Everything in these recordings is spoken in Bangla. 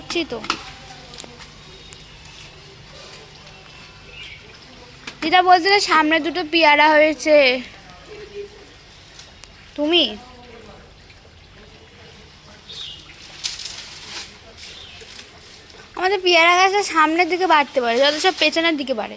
করছি তো যেটা বলছিলে সামনে দুটো পেয়ারা হয়েছে। তুমি? আমাদের পেয়ারা গাছটা সামনের দিকে বাড়তে পারে, যত সব পেছনের দিকে বাড়ে।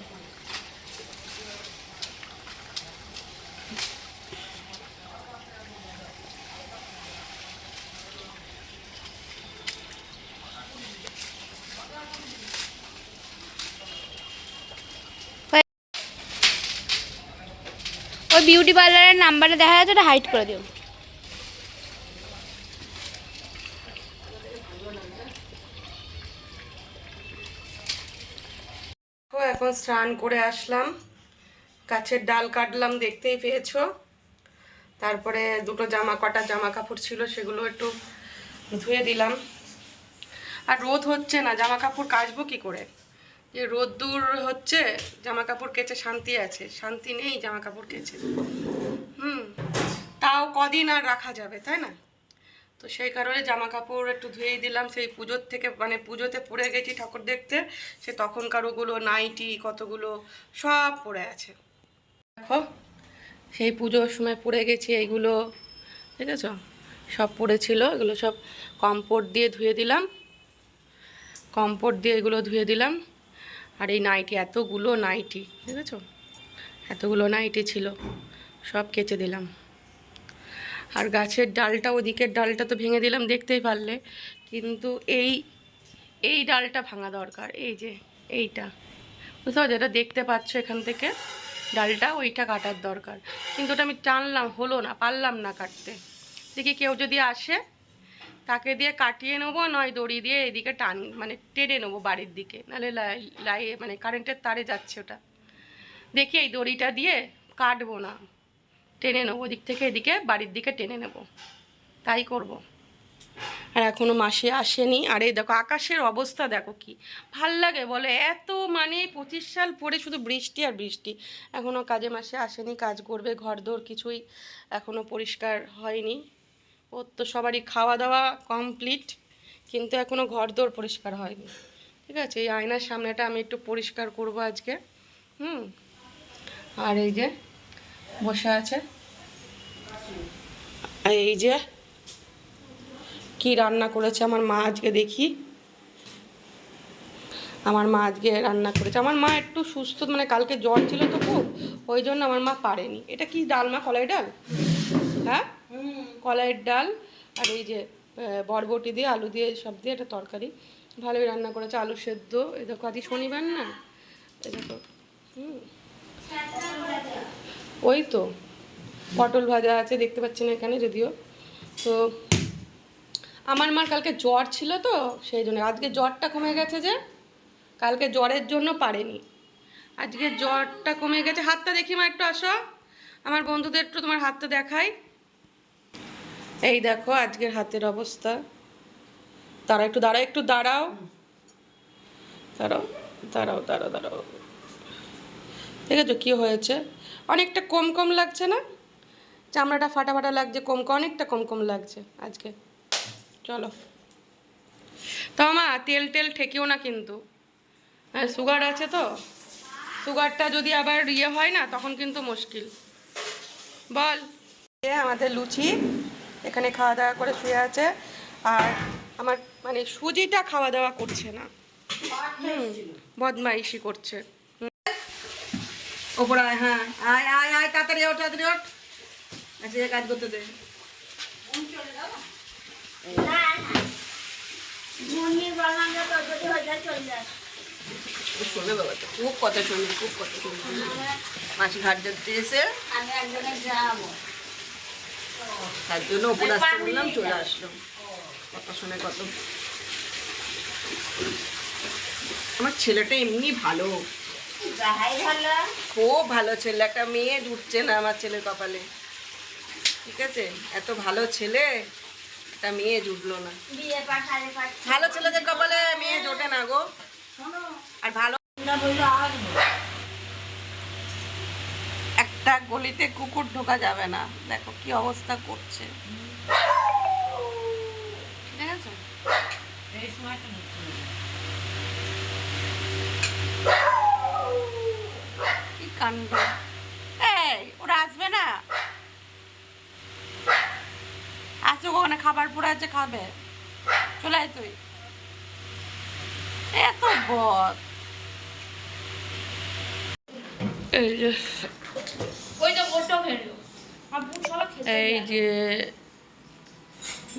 বিউটি পার্লারের নাম্বারটা দেখা যাচ্ছে, ওটা হাইড করে দিও। এখন স্নান করে আসলাম। গাছের ডাল কাটলাম, দেখতেই পেয়েছ। তারপরে দুটো জামা, কটা জামা কাপড় ছিল, সেগুলো একটু ধুয়ে দিলাম। আর রোদ হচ্ছে না, জামা কাপড় কাচবো কি করে? যে রোদ দূর হচ্ছে জামা কাপড় কেচে শান্তি আছে। শান্তি নেই জামা কাপড় কেচে। হুম, তাও কদিন আর রাখা যাবে, তাই না? তো সেই কারণে জামা কাপড় একটু ধুয়েই দিলাম। সেই পুজোর থেকে মানে পুজোতে পড়ে গেছি ঠাকুর দেখতে। সে তখনকার ওগুলো, নাইটি, কতগুলো, সব পড়ে আছে। দেখো, সেই পুজোর সময় পড়ে গেছি এইগুলো ঠিক আছে সব পড়েছিল, এগুলো সব কম্পোর্ট দিয়ে ধুয়ে দিলাম। কম্পোর্ট দিয়ে এগুলো ধুয়ে দিলাম। আর এই নাইটি, এতগুলো নাইটি আছে এতগুলো নাইটি ছিল, সব কেচে দিলাম। আর গাছের ডালটা, ওদিকের ডালটা তো ভেঙে দিলাম দেখতেই পারলে, কিন্তু এই এই ডালটা ভাঙা দরকার, এই যে এইটা। বুঝতে পারছ? এটা দেখতে পাচ্ছ এখান থেকে, ডালটা ওইটা কাটার দরকার। কিন্তু ওটা আমি টানলাম, হলো না, পারলাম না কাটতে। দেখি কেউ যদি আসে তাকে দিয়ে কাটিয়ে নেব, নয় দড়ি দিয়ে এদিকে টান মানে টেনে নেব বাড়ির দিকে, নাহলে লাই- মানে কারেন্টের তারে যাচ্ছে ওটা। দেখি এই দড়িটা দিয়ে কাটবো না, টেনে নেব ওদিক থেকে এদিকে, বাড়ির দিকে টেনে নেব। তাই করব। আর এখনও মাসে আসেনি, আর এই দেখো আকাশের অবস্থা দেখো কি, ভালো লাগে বলে, এত মানে পঁচিশ সাল পরে শুধু বৃষ্টি আর বৃষ্টি। এখনও কাজে মাসে আসেনি, কাজ করবে ঘর ঘরদোর কিছুই এখনও পরিষ্কার হয়নি। ওর তো সবারই খাওয়া দাওয়া কমপ্লিট কিন্তু এখনও ঘর ঘরদোর পরিষ্কার হয়নি। ঠিক আছে, এই আয়নার সামনেটা আমি একটু পরিষ্কার করব আজকে। হুম? আর এই যে বসে আছে। এই যে কি রান্না করেছে আমার মা আজকে দেখি। আমার মা আজকে রান্না করেছে। আমার মা একটু সুস্থ মানে কালকে জ্বর ছিল তো খুব, ওই জন্য আমার মা পারেনি। এটা কি ডাল মা কলাই ডাল? হ্যাঁ? কলাইয়ের ডাল আর এই যে বরবটি দিয়ে, আলু দিয়ে, সব দিয়ে একটা তরকারি। ভালোই রান্না করেছে, আলু সেদ্ধ। এই দেখো, আজকে শনিবার না? এই দেখো, হুম। ওই তো, পটল ভাজা আছে, দেখতে পাচ্ছি না এখানে যদিও। তো, আমার মার কালকে জ্বর ছিল তো, সেই জন্য। আজকে জ্বরটা কমে গেছে যে, কালকে জ্বরের জন্য পারেনি। আজকে জ্বরটা কমে গেছে। হাতটা দেখি মা, একটু আসো। আমার বন্ধুদের একটু তোমার হাতটা দেখাই। এই দেখো আজকের হাতের অবস্থা। তারা একটু দাঁড়াও একটু দাঁড়াও। দাঁড়াও দাঁড়াও দাঁড়াও দাঁড়াও। আছে কি হয়েছে? অনেকটা কম কম লাগছে না? চামড়াটা ফাটা ফাটা লাগছে, কম কম, অনেকটা কম কম লাগছে আজকে। চলো। তো মা, তেল টেল ঠেকিও না কিন্তু। হ্যাঁ সুগার আছে তো? সুগারটা যদি আবার ইয়ে হয় না, তখন কিন্তু মুশকিল। বল। আমাদের লুচি। এখানে খাওয়া দাওয়া করে শুয়ে আছে। আর আমার মানে সুজিটা খাওয়া দাওয়া করছে না। বদমাইশি করছে। আয় হ্যাঁ আয় আয় আয়, তাড়াতাড়ি ওঠ আচ্ছা কাজ করতে দে। খুব কথা শুনি খুব কথা মাসি ঘাট দেখতে এসে। তার জন্য ওপর আসতে বললাম চলে কথা শুনে কত। আমার ছেলেটা এমনি ভালো। খুব ভালো ছেলে একটা মেয়ে জুটছে না আমার ছেলের কপালে। ঠিক আছে? এত ভালো ছেলে একটা মেয়ে জুটলো না। ভালো ছেলেদের কপালে মেয়ে জোটে না গো। আর ভালো একটা গলিতে কুকুর ঢোকা যাবে না। দেখো কি অবস্থা করছে। কি এই, ওরা আসবে না? খাবার পড়ে আছে, খাবে। চলে আয় তুই। এত বদ। এই যে ওই তো ওটাও ফেলল আমার বুট সবাই খেতে এই যে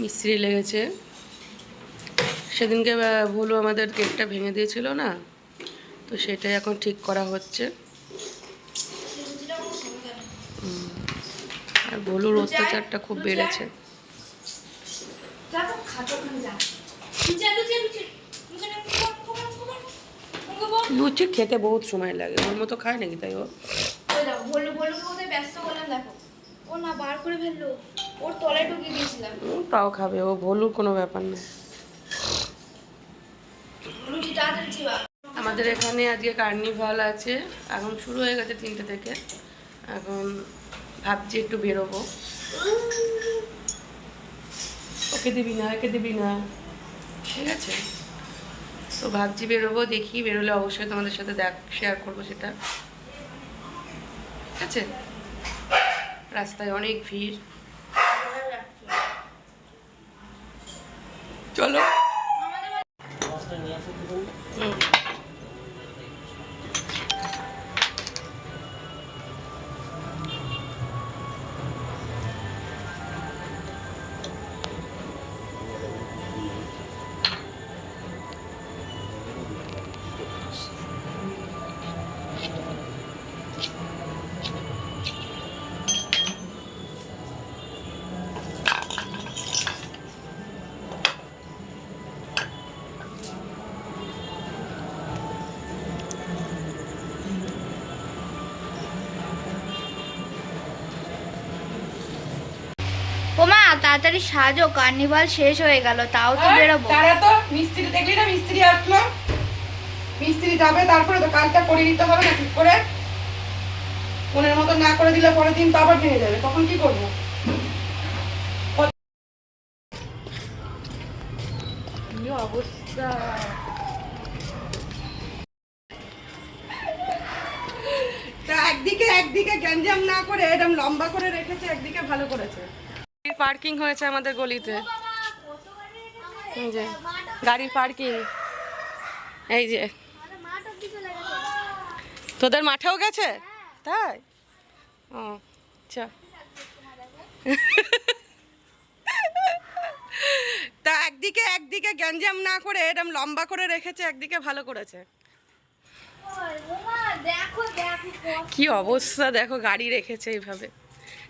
মিস্ত্রি লেগেছে। সেদিনকে ভুলু আমাদের গেটটা ভেঙে দিয়েছিল না, তো সেটাই এখন ঠিক করা হচ্ছে। আর ভুলুর অত্যাচারটা খুব বেড়েছে। লুচি খেতে বহুত সময় লাগে, ওর মতো খায় নাকি তাই ও? ব্যস্ত দেখো। ও না বার করে ফেলল। ওর তলায় ঢুকিয়ে দিয়েছিলাম। তাও খাবে ও ভুলুর কোনো ব্যাপার না। আমাদের এখানে আজকে কার্নিভাল আছে। এখন শুরু হয়ে গেছে তিনটে থেকে। এখন ভাবছি একটু বেরোবো। ওকে দিবি না একে দিবি না। ঠিক আছে। তো ভাবছি বেরোবো দেখি বেরোলে অবশ্যই তোমাদের সাথে দেখ শেয়ার করব সেটা। ঠিক আছে? রাস্তায় অনেক ভিড়। চলো। তাড়াতাড়ি সাজো কার্নিভাল শেষ হয়ে গেল তাও তো বেরোবো। তারা তো মিস্ত্রি দেখলি না মিস্ত্রি আসলো। মিস্ত্রি যাবে তারপরে তো কাজটা করে নিতে হবে না ঠিক করে। মনের মতো না করে দিলে পরের দিন তো আবার ভেঙে যাবে তখন কি করব? পার্কিং হয়েছে আমাদের গলিতে। যে, গাড়ির পার্কিং। এই যে। তোদের মাঠেও গেছে? তাই? ও আচ্ছা তা একদিকে একদিকে গ্যাঞ্জাম না করে এরকম লম্বা করে রেখেছে, একদিকে ভালো করেছে। কি অবস্থা দেখো, গাড়ি রেখেছে এইভাবে।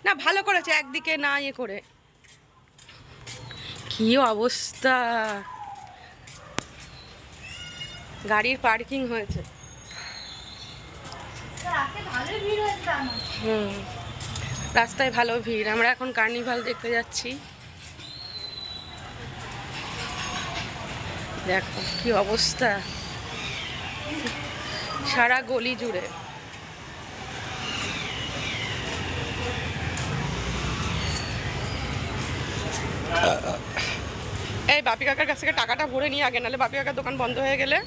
না, ভালো করেছে, একদিকে না ইয়ে করে। কি অবস্থা? গাড়ির পার্কিং হয়েছে। হুম রাস্তায় ভালো ভিড়। আমরা এখন কার্নিভাল দেখতে যাচ্ছি। দেখো কি অবস্থা। সারা গলি জুড়ে। এই বাপি কাকার কাছ থেকে টাকাটা ভরে নিয়ে আগে, নাহলে বাপি কাকার দোকান বন্ধ হয়ে গেলে।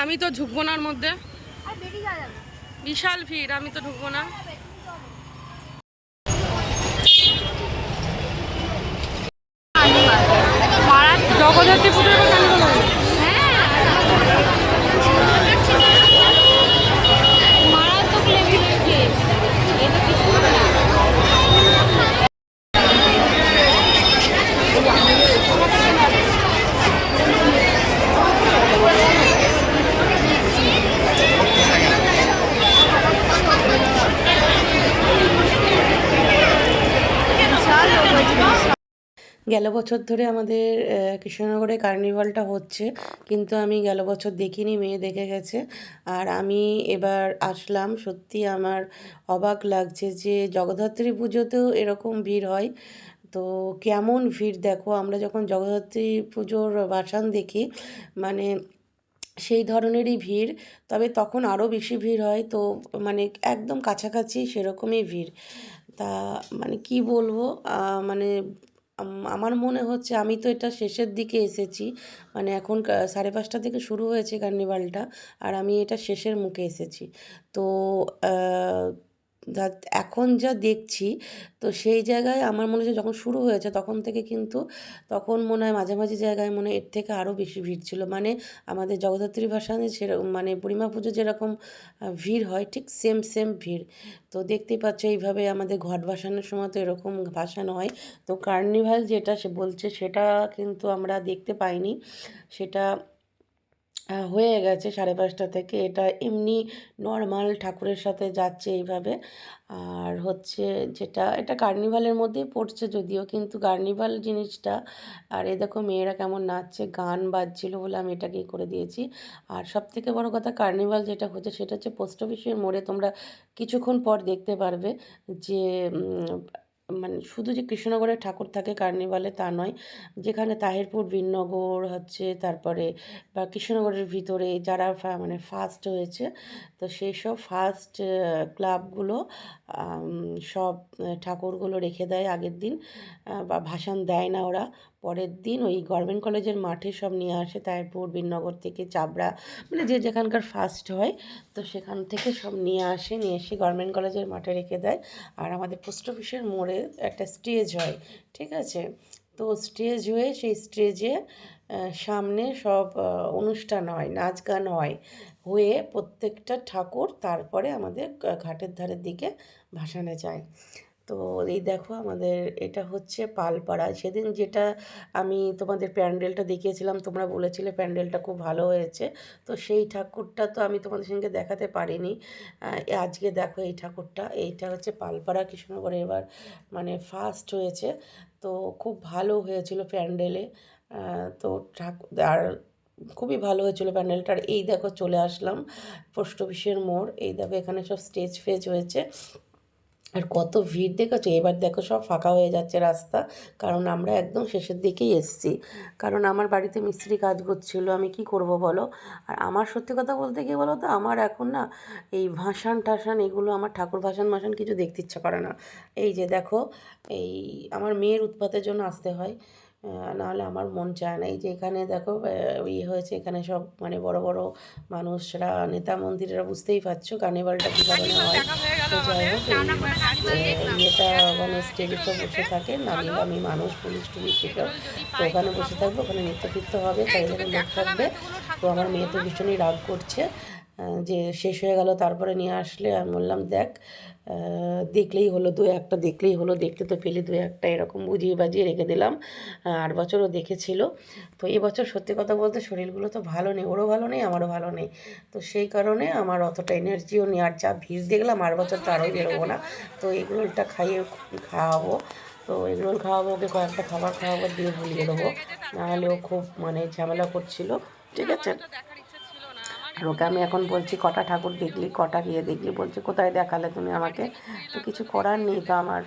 আমি তো ঢুকবো না মধ্যে। বিশাল ভিড়, আমি তো ঢুকবো না। জগদ্ধাত্রী পুজোর এবার গেল বছর ধরে আমাদের কৃষ্ণনগরে কার্নিভালটা হচ্ছে, কিন্তু আমি গেল বছর দেখিনি, মেয়ে দেখে গেছে। আর আমি এবার আসলাম, সত্যি আমার অবাক লাগছে যে জগদ্ধাত্রী পুজোতেও এরকম ভিড় হয়। তো কেমন ভিড় দেখো, আমরা যখন জগদ্ধাত্রী পুজোর বাসান দেখি মানে সেই ধরনেরই ভিড়, তবে তখন আরও বেশি ভিড় হয়। তো মানে একদম কাছাকাছি সেরকমই ভিড়। তা মানে কি বলব মানে আমার মনে হচ্ছে আমি তো এটা শেষের দিকে এসেছি। মানে এখন সাড়ে পাঁচটা থেকে শুরু হয়েছে কার্নিভালটা আর আমি এটা শেষের মুখে এসেছি। তো যা- এখন যা দেখছি, তো সেই জায়গায় আমার মনে হচ্ছে যখন শুরু হয়েছে তখন থেকে কিন্তু তখন মনে হয় মাঝামাঝি জায়গায় মনে এর থেকে আরও বেশি ভিড় ছিল। মানে আমাদের জগদ্ধাত্রী ভাসানে সেরকম মানে পরিমা পুজো যেরকম ভিড় হয় ঠিক সেম সেম ভিড়। তো দেখতেই পাচ্ছ এইভাবে আমাদের ঘট ভাসানোর সময় তো এরকম ভাসানো হয়। তো কার্নিভাল যেটা সে বলছে সেটা কিন্তু আমরা দেখতে পাইনি। সেটা হয়ে গেছে সাড়ে পাঁচটা থেকে। এটা এমনি নর্মাল ঠাকুরের সাথে যাচ্ছে এইভাবে। আর হচ্ছে যেটা, এটা কার্নিভালের মধ্যেই পড়ছে যদিও, কিন্তু কার্নিভাল জিনিসটা, আর এ দেখো মেয়েরা কেমন নাচছে, গান বাজছিল বলে আমি এটাকেই করে দিয়েছি। আর সব থেকে বড় কথা কার্নিভাল যেটা হচ্ছে, সেটা হচ্ছে পোস্ট অফিসের মোড়ে তোমরা কিছুক্ষণ পর দেখতে পারবে যে মানে শুধু যে কৃষ্ণনগরের ঠাকুর থাকে কার্নিভালে তা নয়, যেখানে তাহিরপুর বীরনগর হচ্ছে, তারপরে বা কৃষ্ণনগরের ভিতরে যারা মানে ফার্স্ট হয়েছে, তো সেই সব ফার্স্ট ক্লাবগুলো সব ঠাকুরগুলো রেখে দেয় আগের দিন বা ভাসান দেয় না ওরা। পরের দিন ওই গভর্নমেন্ট কলেজের মাঠে সব নিয়ে আসে তাহিরপুর বীরনগর থেকে চাবড়া মানে যে যেখানকার ফার্স্ট হয়, তো সেখান থেকে সব নিয়ে আসে, নিয়ে এসে গভর্নমেন্ট কলেজের মাঠে রেখে দেয়। আর আমাদের পোস্ট অফিসের মোড়ে একটা স্টেজ হয়, ঠিক আছে? তো স্টেজ হয়ে সেই স্টেজে সামনে সব অনুষ্ঠান হয়, নাচ গান হয়। হয়ে প্রত্যেকটা ঠাকুর তারপরে আমাদের ঘাটের ধারের দিকে ভাসানে যায়। তো এই দেখো আমাদের এটা হচ্ছে পালপাড়া। সেদিন যেটা আমি তোমাদের প্যান্ডেলটা দেখিয়েছিলাম, তোমরা বলেছিলে প্যান্ডেলটা খুব ভালো হয়েছে। তো সেই ঠাকুরটা তো আমি তোমাদের সঙ্গে দেখাতে পারিনি। আজকে দেখো এই ঠাকুরটা। এইটা হচ্ছে পালপাড়া কৃষ্ণনগরে এবার মানে ফার্স্ট হয়েছে। তো খুব ভালো হয়েছিল প্যান্ডেলে। তো ঠাকুর আর খুবই ভালো হয়েছিল প্যান্ডেলটা। আর এই দেখো চলে আসলাম পোস্ট অফিসের মোড়। এই দেখো এখানে সব স্টেজ ফেজ হয়েছে। আর কত ভিড় দেখেছ? এবার দেখো সব ফাঁকা হয়ে যাচ্ছে রাস্তা। কারণ আমরা একদম শেষের দিকেই এসছি। কারণ আমার বাড়িতে মিস্ত্রি কাজ করছিল, আমি কি করব বলো? আর আমার সত্যি কথা বলতে গিয়ে বলো তো, আমার এখন না এই ভাসান টাসান এগুলো, আমার ঠাকুর ভাসান ভাসান কিছু দেখতে ইচ্ছা করে না। এই যে দেখো, এই আমার মেয়ের উৎপাতের জন্য আসতে হয়। নাহলে আমার মন চায় না। এই যে এখানে দেখো ইয়ে হয়েছে এখানে সব মানে বড় বড় মানুষরা নেতা মন্ত্রীরা বুঝতেই পারছ কার্নিভালটা কীভাবে হয়। তো যাই হোক এই আহ, মানে স্টেজে তো বসে থাকে নামি আমি মানুষ পুলিশ টুলিশ এসব। তো ওখানে বসে থাকবে ওখানে নৃত্য ফিত্য হবে তাই জন্য লোক থাকবে। তো আমার মেয়ে তো ভীষণই রাগ করছে। যে শেষ হয়ে গেল, তারপরে নিয়ে আসলে আমি বললাম, দেখ দেখলেই হলো, দু একটা দেখলেই হলো, দেখতে তো পেলে দু একটা। এরকম বুঝিয়ে বাজিয়ে রেখে দিলাম। আট বছরও দেখেছিল। তো এবছর সত্যি কথা বলতে শরীরগুলো তো ভালো নেই, ওরও ভালো নেই, আমারও ভালো নেই। তো সেই কারণে আমার অতটা এনার্জিও নেই, আর যা ভিড় দেখলাম আর বছর তো আরোই বেরোবো না। তো এগরোলটা খাইয়ে খাওয়াবো। তো এগরোল খাওয়াবো, ওকে কয়েকটা খাবার খাওয়াবো, দিয়ে ভুলিয়ে দেবো। নাহলে ও খুব মানে ঝামেলা করছিল। ঠিক আছে? ওকে আমি এখন বলছি, কটা ঠাকুর দেখলি, কটা গিয়ে দেখলি? বলছি, কোথায় দেখালে তুমি আমাকে? তো কিছু করার নেই তো আমার।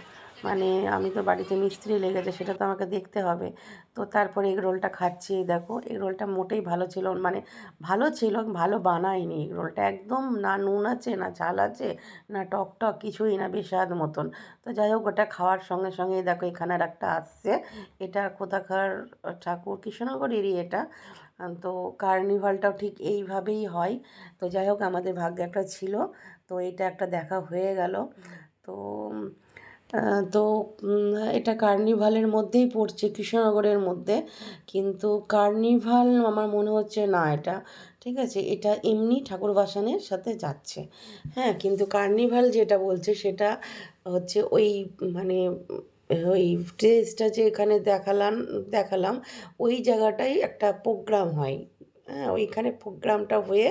মানে আমি তো বাড়িতে মিস্ত্রি লেগেছে সেটা তো আমাকে দেখতে হবে। তো তারপরে এগ রোলটা খাচ্ছি দেখো, এগ রোলটা মোটেই ভালো ছিল মানে ভালো ছিল, ভালো বানায়নি এগ রোলটা, একদম না নুন আছে, না ঝাল আছে, না টক টক, কিছুই না বিস্বাদ মতন। তো যাই হোক, ওটা খাওয়ার সঙ্গে সঙ্গে দেখো, এখানে একটা আসছে। এটা কোথাকার ঠাকুর, কৃষ্ণনগরেরই এটা। তো কার্নিভালটাও ঠিক এইভাবেই হয়। তো যাই হোক, আমাদের ভাগ্যে একটা ছিল, তো এটা একটা দেখা হয়ে গেল। তো তো এটা কার্নিভালের মধ্যেই পড়ছে, কৃষ্ণনগরের মধ্যে। কিন্তু কার্নিভাল আমার মনে হচ্ছে না এটা, ঠিক আছে? এটা এমনি ঠাকুর বাসানের সাথে যাচ্ছে। হ্যাঁ কিন্তু কার্নিভাল যেটা বলছে সেটা হচ্ছে ওই মানে ওই ড্রেসটা যে এখানে দেখালাম দেখালাম, ওই জায়গাটাই একটা প্রোগ্রাম হয়। হ্যাঁ ওইখানে প্রোগ্রামটা হয়ে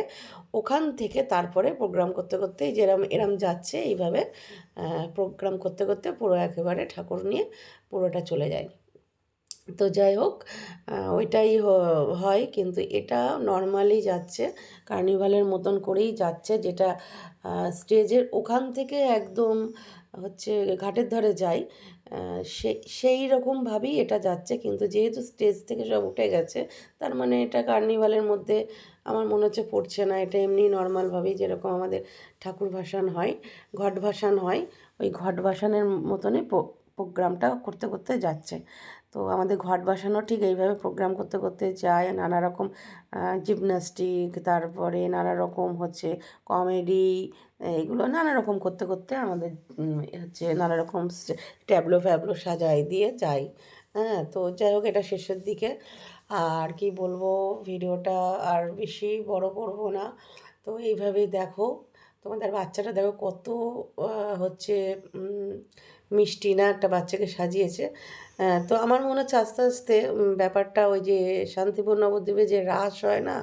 ওখান থেকে তারপরে প্রোগ্রাম করতে করতে যেরম এরম যাচ্ছে, এইভাবে প্রোগ্রাম করতে করতে পুরো একেবারে ঠাকুর নিয়ে পুরোটা চলে যায়। তো যাই হোক ওইটাই হয়, কিন্তু এটা নর্মালি যাচ্ছে কার্নিভালের মতন করেই যাচ্ছে, যেটা স্টেজের ওখান থেকে একদম হচ্ছে ঘাটের ধারে যায় সে, সেই রকমভাবেই এটা যাচ্ছে, কিন্তু যেহেতু স্টেজ থেকে সব উঠে গেছে, তার মানে এটা কার্নিভালের মধ্যে আমার মনে হচ্ছে পড়ছে না। এটা এমনি নর্মালভাবেই যেরকম আমাদের ঠাকুর ভাসান হয়, ঘট ভাসান হয়, ওই ঘট ভাসানের মতনই প্রোগ্রামটা করতে করতে যাচ্ছে। তো আমাদের ঘট বসানো ঠিক এইভাবে প্রোগ্রাম করতে করতে যায়, নানা রকম জিমন্যাস্টিক তারপরে নানা রকম হচ্ছে কমেডি এগুলো নানা রকম করতে করতে আমাদের হচ্ছে নানা রকম ট্যাবলো ফ্যাবলো সাজাই দিয়ে যাই হ্যাঁ তো যাই হোক, এটা শেষের দিকে। আর কি বলব, ভিডিওটা আর বেশি বড় করব না। তো এইভাবেই দেখো, তোমাদের বাচ্চাটা দেখো কত হচ্ছে মিষ্টি না একটা বাচ্চাকে সাজিয়েছে। তো আমার মনে হচ্ছে আস্তে আস্তে ব্যাপারটা ওই যে শান্তিপূর্ণ নবদ্বীপে যে রাস হয় না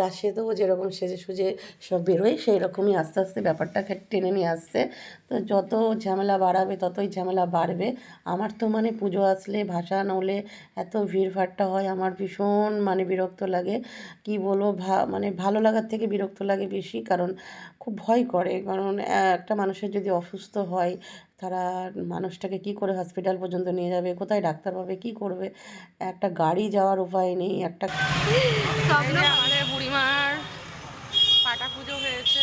রাসে তো যেরকম সেজে সুজে সব বেরোয় সেই রকমই আস্তে আস্তে ব্যাপারটাকে টেনে নিয়ে আসছে। তো যত ঝামেলা বাড়াবে, ততই ঝামেলা বাড়বে। আমার তো মানে পুজো আসলে, ভাষা হলে এত ভিড়ভাট্টা হয়, আমার ভীষণ মানে বিরক্ত লাগে। কি বলব, ভা মানে ভালো লাগার থেকে বিরক্ত লাগে বেশি, কারণ খুব ভয় করে। কারণ একটা মানুষের যদি অসুস্থ হয় তারা মানুষটাকে কি করে হসপিটাল পর্যন্ত নিয়ে যাবে? কোথায় ডাক্তার পাবে? কি করবে? একটা গাড়ি যাওয়ার উপায় নেই, একটা আমাদের বুড়িমার পাটা পুজো হয়েছে।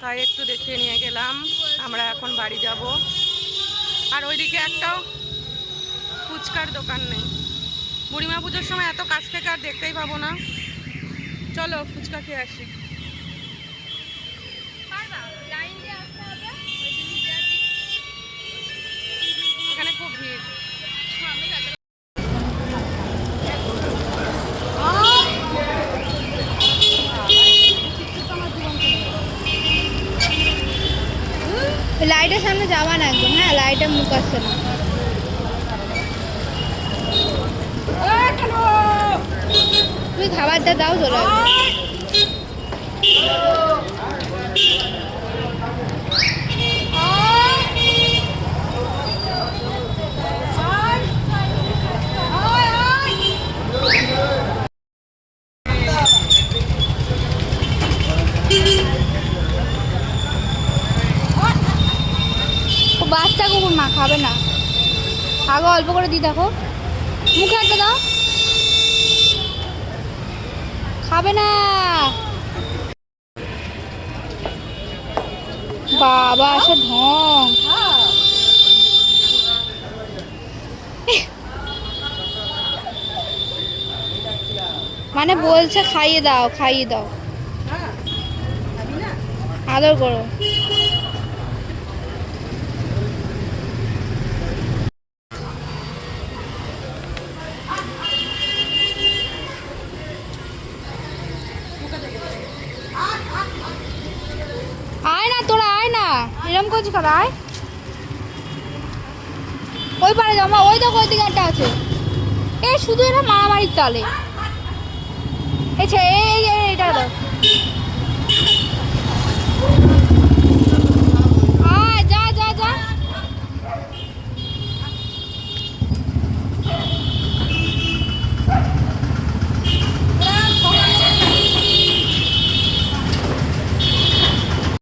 তাই একটু দেখিয়ে নিয়ে গেলাম, আমরা এখন বাড়ি যাব। আর ওইদিকে একটাও ফুচকার দোকান নেই। বুড়িমা পুজোর সময় এত কাছ থেকে আর দেখতেই পাবো না। চলো ফুচকা খেয়ে আসি পারবা লাইন দিয়ে আসতে হবে ওই জিনিস দেওয়ার দিন এখানে খুব ভিড় সামনে যাচ্ছে লাইটের সামনে যাওয়া না একদম হ্যাঁ? লাইটের মুখ আসছে না। তুমি খাবারটা দাও চলে কুকুর মা খাবে না। আগে অল্প করে দিই, দেখো। মুখে একটা দাও। খাবে না। বাবা সে ঢং। মানে বলছে, খাইয়ে দাও খাইয়ে দাও। আদর করো আয় না তোরা আয় না এরম করছি আয়। ওই পারে জমা ওই দেখো, ওই দিকে একটা আছে। এ, শুধু এরা মারামারির তালে। এই এটা দাও